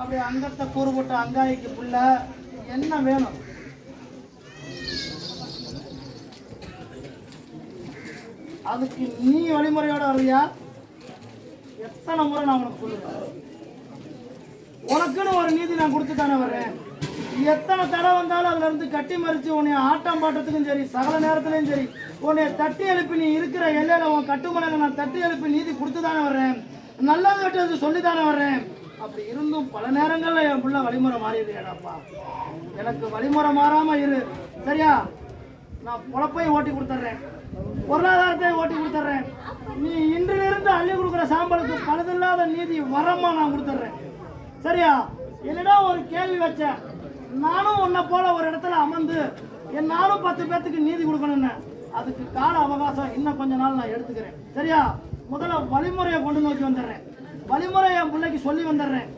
அப்படி அங்கத்தை கூறுபட்ட அங்காய்க்கு புள்ள என்ன வேணும்? அதுக்கு நீ வழிமுறையோட வர்றியா? எத்தனை முறை நான் உனக்கு சொல்லுவேன். உனக்குன்னு ஒரு நீதி நான் கொடுத்து தானே வரேன் எத்தனை தடை வந்தாலும் அதுல இருந்து கட்டி மறிச்சு உன்னை ஆட்டம் பாட்டத்துக்கும் சரி சகல நேரத்துலையும் சரி உன்னை தட்டி எழுப்பி நீ இருக்கிற எல்லையில உன் கட்டுமணங்க நான் தட்டி எழுப்பி நீதி கொடுத்து தானே வர்றேன். நல்லது கெட்டது சொல்லி தானே வர்றேன். அப்படி இருந்தும் பல நேரங்களில் என் பிள்ளை வழிமுறை மாறிடுறியாடாப்பா எனக்கு வழிமுறை மாறாமல் இரு. சரியா? நான் பொழப்பையும் ஓட்டி கொடுத்துட்றேன். பொருளாதாரத்தையும் ஓட்டி கொடுத்துட்றேன். நீ இன்றிலிருந்து அள்ளி கொடுக்குற சாம்பலுக்கு பலதில்லாத நீதி வரமா நான் கொடுத்துட்றேன். சரியா? என்னிடம் ஒரு கேள்வி வச்சேன். நானும் உன்னை போல ஒரு இடத்துல அமர்ந்து என் நானும் பத்து பேர்த்துக்கு நீதி கொடுக்கணும்னு. அதுக்கு கால அவகாசம் இன்னும் கொஞ்ச நாள் நான் எடுத்துக்கிறேன். சரியா? முதல்ல வழிமுறையை கொண்டு நோக்கி வந்துடுறேன். வழிமுறை என் பிள்ளைக்கு சொல்லி வந்துடுறேன்.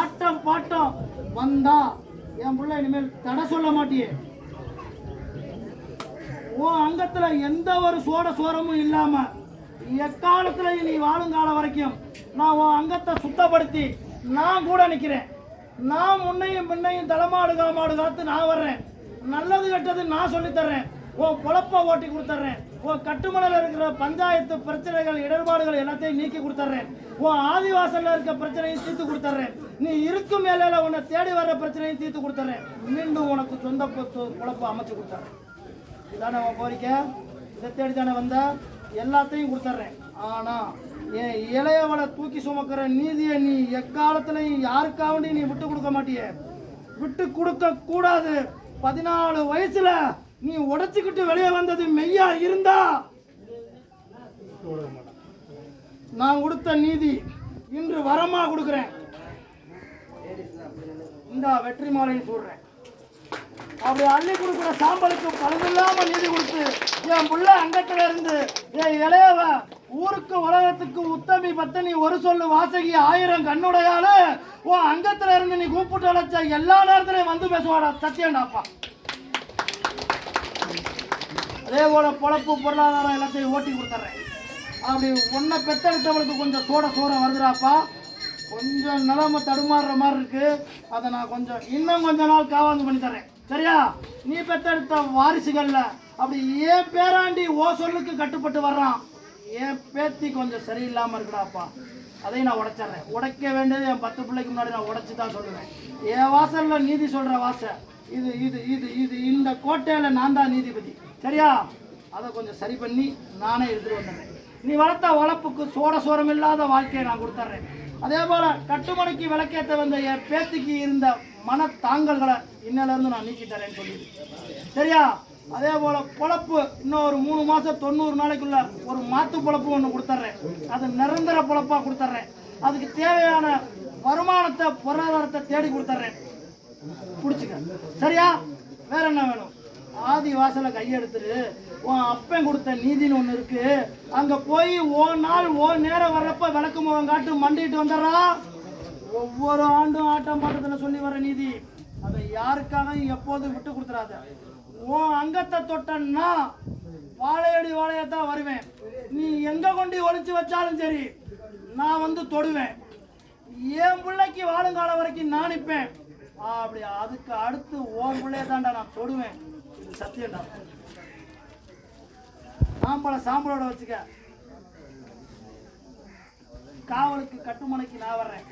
ஆட்டம் பாட்டம் வந்தா என் பிள்ளை இனிமேல் தடை சொல்ல மாட்டியே. உன் அங்கத்துல எந்த ஒரு சோட சோரமும் இல்லாம எக்காலத்துல நீ வாழும் காலம் வரைக்கும் நான் உன் அங்கத்தை சுத்தப்படுத்தி நான் கூட நிற்கிறேன் நான் முன்னையும் பின்னையும் தலைமாடு காமாடு காத்து நான் வர்றேன். நல்லது கெட்டது நான் சொல்லித் தர்றேன் உன் பொழப்ப ஓட்டி கொடுத்துட்றேன் உன் கட்டுமலையில் இருக்கிற பஞ்சாயத்து பிரச்சனைகள் இடர்பாடுகள் எல்லாத்தையும் நீக்கி கொடுத்துட்றேன். உன் ஆதிவாசல்ல இருக்க பிரச்சனையும் தீர்த்து கொடுத்துட்றேன். நீ இருக்கும் மேலையில உன்னை தேடி வர்ற பிரச்சனையும் தீர்த்து கொடுத்துட்றேன். மீண்டும் உனக்கு சொந்த குழப்பு அமைச்சு கொடுத்துட்றேன். இதானே உன் கோரிக்கை? இதை தேடி தானே வந்த? எல்லாத்தையும் கொடுத்துட்றேன். ஆனால் என் இளையவளை தூக்கி சுமக்கிற நீதியை நீ எக்காலத்துலையும் யாருக்காவண்டி நீ விட்டு கொடுக்க மாட்டிய? விட்டு கொடுக்க கூடாது. பதினாலு வயசுல நீ உடைச்சிக்கிட்டு வெளியே வந்தது மெய்யா இருந்தா? நான் கொடுத்த நீதி இன்று வரமா கொடுக்குறேன். இந்த வெற்றி மாலையும் சொல்றேன் அப்படி அள்ளி கொடுக்குற சாம்பலுக்கு பழுதில்லாம நீதி கொடுத்து என் புள்ள அங்கத்துல இருந்து என் இளையவ ஊருக்கு உலகத்துக்கு உத்தமி பத்தனி ஒரு சொல்லு வாசகி ஆயிரம் கண்ணுடையாளு. உன் அங்கத்துல இருந்து நீ கூப்பிட்டு அழைச்ச எல்லா நேரத்திலையும் வந்து பேசுவாடா சத்தியண்டாப்பா அதே போல பொழப்பு பொருளாதாரம் எல்லாத்தையும் ஓட்டி கொடுத்துட்றேன் அப்படி ஒன்றை பெத்தெடுத்தவளுக்கு கொஞ்சம் சோட சோறம் வருதுடாப்பா. கொஞ்சம் நிலைமை தடுமாறுற மாதிரி இருக்கு. அதை நான் கொஞ்சம் இன்னும் கொஞ்ச நாள் காவாந்து பண்ணி தரேன். சரியா? நீ பெத்தெடுத்த வாரிசுகளில் அப்படி ஏன் பேராண்டி ஓ சொல்லுக்கு கட்டுப்பட்டு வர்றான். என் பேத்தி கொஞ்சம் சரியில்லாமல் இருக்குடாப்பா. அதையும் நான் உடைச்சிட்றேன். உடைக்க வேண்டியது என் பத்து பிள்ளைக்கு முன்னாடி நான் உடைச்சி தான் சொல்லுவேன். என் வாசலில் நீதி சொல்கிற வாசை இது இது இது இது இந்த கோட்டையில் நான் தான் நீதிபதி. சரியா? அதை கொஞ்சம் சரி பண்ணி நானே எடுத்துகிட்டு வந்துடுறேன். நீ வளர்த்த வளர்ப்புக்கு சோட சோரம் இல்லாத வாழ்க்கையை நான் கொடுத்துட்றேன். அதே போல் கட்டுமணிக்கு விளக்கேற்ற வந்த என் பேத்திக்கு இருந்த மன தாங்கல்களை நான் நீக்கி தரேன்னு சொல்லி சரியா? அதே போல் பொழப்பு இன்னும் ஒரு மூணு மாதம் தொண்ணூறு நாளைக்குள்ள ஒரு மாத்து பொழப்பு ஒன்று கொடுத்துட்றேன். அது நிரந்தர பொழப்பாக கொடுத்துட்றேன். அதுக்கு தேவையான வருமானத்தை பொருளாதாரத்தை தேடி கொடுத்துட்றேன். பிடிச்சிக்க. சரியா? வேற என்ன வேணும்? ஆதி வாசல கையெடுத்துட்டு உன் அப்பன் கொடுத்த நீதின்னு ஒன்று இருக்கு. அங்க போய் ஓ நாள் ஓ நேரம் வர்றப்ப விளக்கு முகம் காட்டு மண்டிட்டு வந்துடுறா. ஒவ்வொரு ஆண்டும் ஆட்டம் பாட்டத்தில் சொல்லி வர நீதி. அதை யாருக்காகவும் எப்போதும் விட்டு கொடுத்துறாத. உன் அங்கத்தை தொட்டன்னா வாழையடி வாழையத்தான் வருவேன். நீ எங்க கொண்டு ஒழிச்சு வச்சாலும் சரி நான் வந்து தொடுவேன். என் பிள்ளைக்கு வாழுங்காலம் வரைக்கும் நான் நிற்பேன் அப்படி அதுக்கு அடுத்து ஓன் பிள்ளைய தாண்டா நான் தொடுவேன். இது சத்தியம்டா. சாம்பலை சாம்பலோட வச்சுக்க. காவலுக்கு கட்டுமனைக்கு நான் வர்றேன்.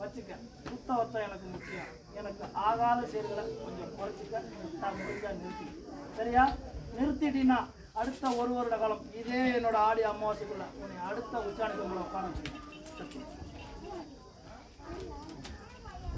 வச்சுக்க. சுத்த வத்தம் எனக்கு முக்கியம். எனக்கு ஆகாத செயல்களை கொஞ்சம் குறைச்சிக்க நான் முடிஞ்சா நிறுத்தி. சரியா? நிறுத்திட்டீங்கன்னா அடுத்த ஒரு வருட காலம் இதே என்னோட ஆடி அமாவாசைக்குள்ள உன்னை அடுத்த உச்சாணிக்கு உங்களை உட்காந்து சத்தியம்.